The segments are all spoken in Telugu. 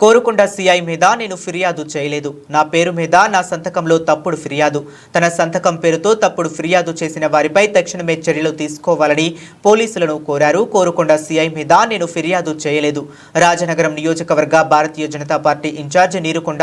కోరుకొండ సీఐ మీద నేను ఫిర్యాదు చేయలేదు. నా పేరు మీద నా సంతకంలో తప్పుడు ఫిర్యాదు. తన సంతకం పేరుతో తప్పుడు ఫిర్యాదు చేసిన వారిపై తక్షణమే చర్యలు తీసుకోవాలని పోలీసులను కోరారు. కోరుకొండ సిఐ మీద నేను ఫిర్యాదు చేయలేదు. రాజనగరం నియోజకవర్గ Bharatiya Janata party in charge Neerukonda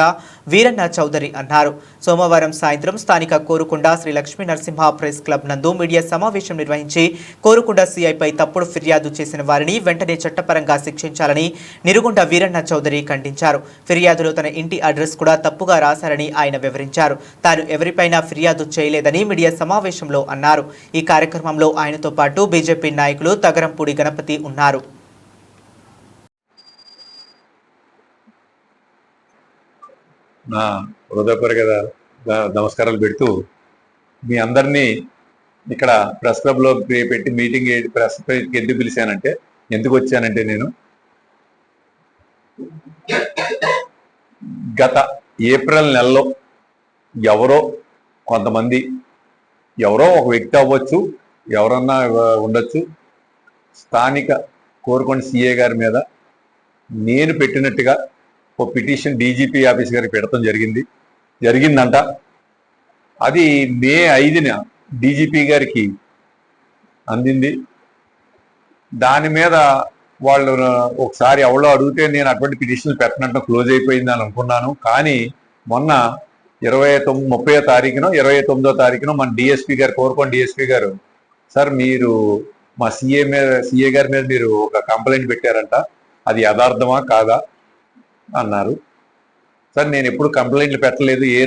Veeranna Chowdary అన్నారు. సోమవారం సాయంత్రం స్థానిక కోరుకొండ శ్రీ లక్ష్మీ నరసింహ ప్రెస్ క్లబ్ నందు మీడియా సమావేశం నిర్వహించి కోరుకొండ సీఐపై తప్పుడు ఫిర్యాదు చేసిన వారిని వెంటనే చట్టపరంగా శిక్షించాలని నిరుగుండ వీరన్న చౌదరి ఖండించారు. ఫిర్యాదులో తన ఇంటి అడ్రస్ కూడా తప్పుగా రాశారని ఆయన వివరించారు. తాను ఎవరిపైనా ఫిర్యాదు చేయలేదని మీడియా సమావేశంలో అన్నారు. ఈ కార్యక్రమంలో ఆయనతో పాటు బీజేపీ నాయకులు తగరంపూడి గణపతి ఉన్నారు. నా హృదయపూర్వక నమస్కారాలు పెడుతూ మీ అందరినీ ఇక్కడ ప్రెస్ క్లబ్లో పెట్టి మీటింగ్ ప్రెస్ ఎందుకు పిలిచానంటే ఎందుకు వచ్చానంటే నేను గత ఏప్రిల్ నెలలో ఎవరో కొంతమంది ఎవరో ఒక వ్యక్తి అవ్వచ్చు ఎవరన్నా ఉండొచ్చు. స్థానిక కోరుకొండ సిఏ గారి మీద నేను పెట్టినట్టుగా ఒక పిటిషన్ డీజీపీ ఆఫీస్ గారికి పెడతాం జరిగింది. జరిగిందంట. అది మే ఐదున డీజీపీ గారికి అందింది. దాని మీద వాళ్ళు ఒకసారి ఎవరో అడిగితే నేను అటువంటి పిటిషన్లు పెట్టినట్టు క్లోజ్ అయిపోయింది అని అనుకున్నాను. కానీ మొన్న ఇరవై తొమ్మిది ముప్పై తారీఖున ఇరవై తొమ్మిదో తారీఖున మన డిఎస్పీ గారు కోరుకోండి డిఎస్పీ గారు సార్ మీరు మా సీఏ మీద సీఏ గారి మీద మీరు ఒక కంప్లైంట్ పెట్టారంట. అది యథార్థమా కాదా? అన్నారు. సార్ నేను ఎప్పుడు కంప్లైంట్లు పెట్టలేదు. ఏ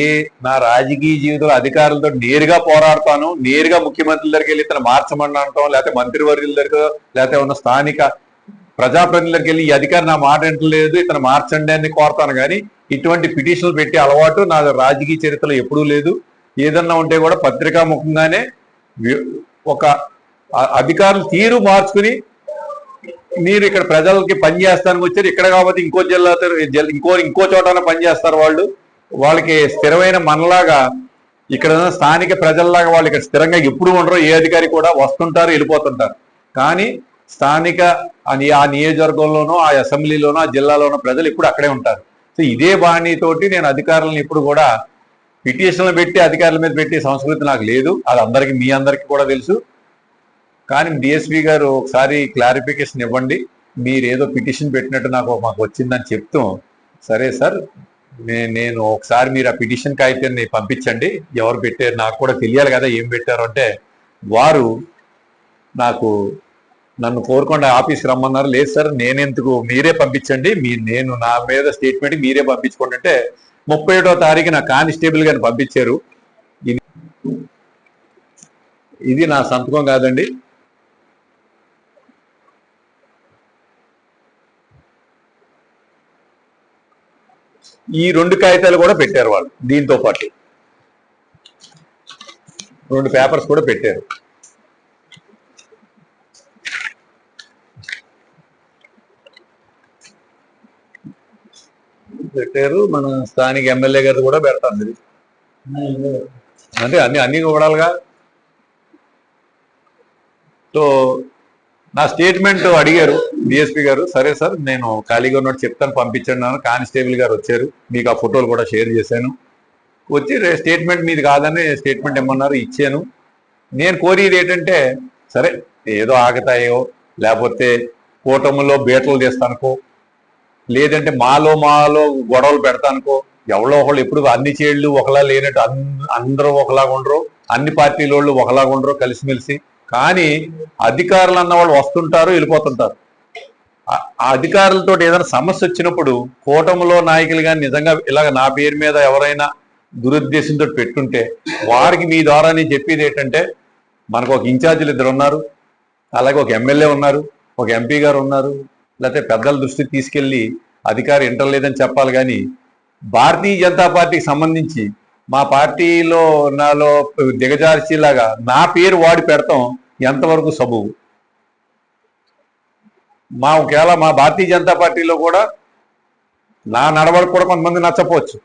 ఏ నా రాజకీయ జీవితంలో అధికారులతో నేరుగా పోరాడతాను నేరుగా ముఖ్యమంత్రి దగ్గరికి వెళ్ళి ఇతను మార్చమని అంటాం లేకపోతే మంత్రివర్యుల దగ్గర లేకపోతే ఉన్న స్థానిక ప్రజాప్రతినిధులకు వెళ్ళి ఈ అధికారి నా మాట వింటలేదు ఇతను మార్చండి అని కోరతాను. కానీ ఇటువంటి పిటిషన్లు పెట్టే అలవాటు నా రాజకీయ చరిత్రలో ఎప్పుడూ లేదు. ఏదన్నా ఉంటే కూడా పత్రికా ముఖంగానే ఒక అధికారులు తీరు మార్చుకుని మీరు ఇక్కడ ప్రజలకి పని చేస్తానికి వచ్చారు ఇక్కడ కాబట్టి ఇంకో జిల్లా జిల్లా- ఇంకో ఇంకో చోటన పని చేస్తారు వాళ్ళు. వాళ్ళకి స్థిరమైన మనలాగా ఇక్కడ స్థానిక ప్రజల్లాగా వాళ్ళు ఇక్కడ స్థిరంగా ఎప్పుడు ఉండరు ఏ అధికారి కూడా వస్తుంటారు వెళ్ళిపోతుంటారు. కానీ స్థానిక ఆ ఆ నియోజకవర్గంలోనో ఆ అసెంబ్లీలోనో ఆ జిల్లాలోనో ప్రజలు ఇప్పుడు అక్కడే ఉంటారు. సో ఇదే బాణీతోటి నేను అధికారులను ఇప్పుడు కూడా పిటిషన్లు పెట్టి అధికారుల మీద పెట్టే సంస్కృతి నాకు లేదు. అది అందరికీ మీ అందరికీ కూడా తెలుసు. కానీ డిఎస్పి గారు ఒకసారి క్లారిఫికేషన్ ఇవ్వండి. మీరు ఏదో పిటిషన్ పెట్టినట్టు నాకు మాకు వచ్చిందని చెప్తూ సరే సార్ నేను ఒకసారి మీరు ఆ పిటిషన్ కాగితాన్ని పంపించండి. ఎవరు పెట్టారు నాకు కూడా తెలియాలి కదా ఏం పెట్టారు అంటే వారు నాకు నన్ను కోరుకుండా ఆఫీస్కి రమ్మన్నారు. లేదు సార్ నేనెందుకు? మీరే పంపించండి. మీ నేను నా మీద స్టేట్మెంట్ మీరే పంపించుకోండి అంటే ముప్పై ఏడో తారీఖు నా కానిస్టేబుల్ గారిని పంపించారు. ఇది నా సంతకం కాదండి. ఈ రెండు కాగితాలు కూడా పెట్టారు వాళ్ళు దీంతో పాటు. రెండు పేపర్స్ కూడా పెట్టారు. పెట్టారు మన స్థానిక ఎమ్మెల్యే గారు కూడా పెడతాను అంటే అన్ని అన్ని కూడాలుగా సో నా స్టేట్మెంట్ అడిగారు డిఎస్పీ గారు. సరే సార్ నేను ఖాళీగా ఉన్నట్టు చెప్తాను పంపించండి అన్నారు కానిస్టేబుల్ గారు వచ్చారు. మీకు ఆ ఫోటోలు కూడా షేర్ చేశాను. వచ్చి స్టేట్మెంట్ మీది కాదని స్టేట్మెంట్ ఇమ్మన్నారు ఇచ్చాను. నేను కోరేది ఏంటంటే సరే ఏదో ఆగతాయో లేకపోతే కూటమిలో బీటలు తీస్తానుకో లేదంటే మాలో మాలో గొడవలు పెడతానుకో ఎవరో ఒకళ్ళు ఎప్పుడు అన్ని చేళ్ళు ఒకలా లేనట్టు అందరూ ఒకలాగా ఉండరు అన్ని పార్టీల వాళ్ళు ఒకలాగా ఉండరు కలిసిమెలిసి కానీ అధికారులు అన్న వాళ్ళు వస్తుంటారు వెళ్ళిపోతుంటారు. ఆ- అధికారులతో ఏదైనా సమస్య వచ్చినప్పుడు కూటమిలో నాయకులు కానీ నిజంగా ఇలాగ నా పేరు మీద ఎవరైనా దురుద్దేశంతో పెట్టుంటే వారికి మీ ద్వారా నేను చెప్పేది ఏంటంటే మనకు ఒక ఇన్ఛార్జీలు ఇద్దరు ఉన్నారు అలాగే ఒక ఎమ్మెల్యే ఉన్నారు ఒక ఎంపీ గారు ఉన్నారు లేకపోతే పెద్దల దృష్టికి తీసుకెళ్ళి అధికారి ఇంటర్లేదని చెప్పాలి కానీ భారతీయ జనతా పార్టీకి సంబంధించి మా పార్టీలో నాలో దిగజార్చేలాగా నా పేరు వాడి పెడతాం ఎంతవరకు సబువు మా ఒకవేళ మా భారతీయ జనతా పార్టీలో కూడా నా నడవడికి కూడా కొంతమంది నచ్చపోవచ్చు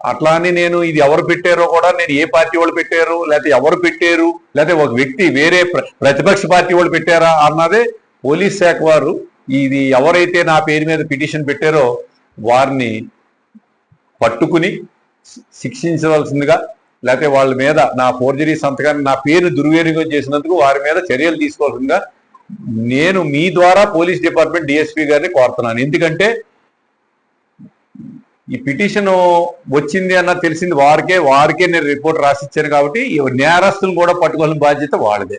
అట్లా అని నేను ఇది ఎవరు పెట్టారో కూడా నేను ఏ పార్టీ వాళ్ళు పెట్టారు లేకపోతే ఎవరు పెట్టారు లేకపోతే ఒక వ్యక్తి వేరే ప్ర- ప్రతిపక్ష పార్టీ వాళ్ళు పెట్టారా అన్నదే పోలీస్ శాఖ వారు ఇది ఎవరైతే నా పేరు మీద పిటిషన్ పెట్టారో వారిని పట్టుకుని శిక్షించవలసిందిగా లేకపోతే వాళ్ళ మీద నా ఫోర్జరీ సంతకాన్ని నా పేరు దుర్వినియోగం చేసినందుకు వారి మీద చర్యలు తీసుకోవాల్సిందిగా నేను మీ ద్వారా పోలీస్ డిపార్ట్మెంట్ డిఎస్పీ గారిని కోరుతున్నాను. ఎందుకంటే ఈ పిటిషన్ వచ్చింది అన్న తెలిసింది వారికే వారికే నేను రిపోర్ట్ రాసిచ్చాను కాబట్టి నేరస్తులు కూడా పట్టుకోవాల్సిన బాధ్యత వాళ్ళదే.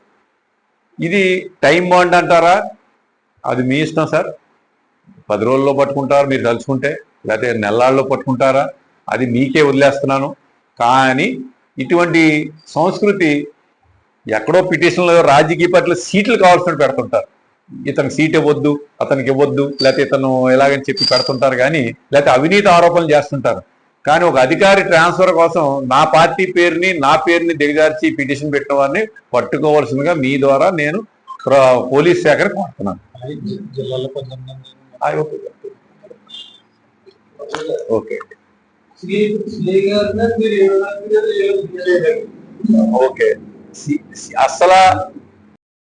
ఇది టైం బాండ్ అంటారా? అది మీ ఇష్టం సార్. పది రోజుల్లో పట్టుకుంటారు? మీరు తలుచుకుంటే. లేకపోతే నెలాళ్ళలో పట్టుకుంటారా? అది మీకే వదిలేస్తున్నాను. కానీ ఇటువంటి సంస్కృతి ఎక్కడో పిటిషన్లో రాజకీయ పార్టీలో సీట్లు కావాల్సిన పెడుతుంటారు. ఇతనికి సీట్ ఇవ్వద్దు అతనికి ఇవ్వద్దు లేకపోతే ఇతను ఎలాగని చెప్పి పెడుతుంటారు కానీ లేకపోతే అవినీతి ఆరోపణలు చేస్తుంటారు. కానీ ఒక అధికారి ట్రాన్స్ఫర్ కోసం నా పార్టీ పేరుని నా పేరుని దిగజార్చి పిటిషన్ పెట్టిన వారిని పట్టుకోవాల్సిందిగా మీ ద్వారా నేను పోలీస్ శాఖను కోరుతున్నాను. ఓకే. ఓకే. శ్రీ అసలు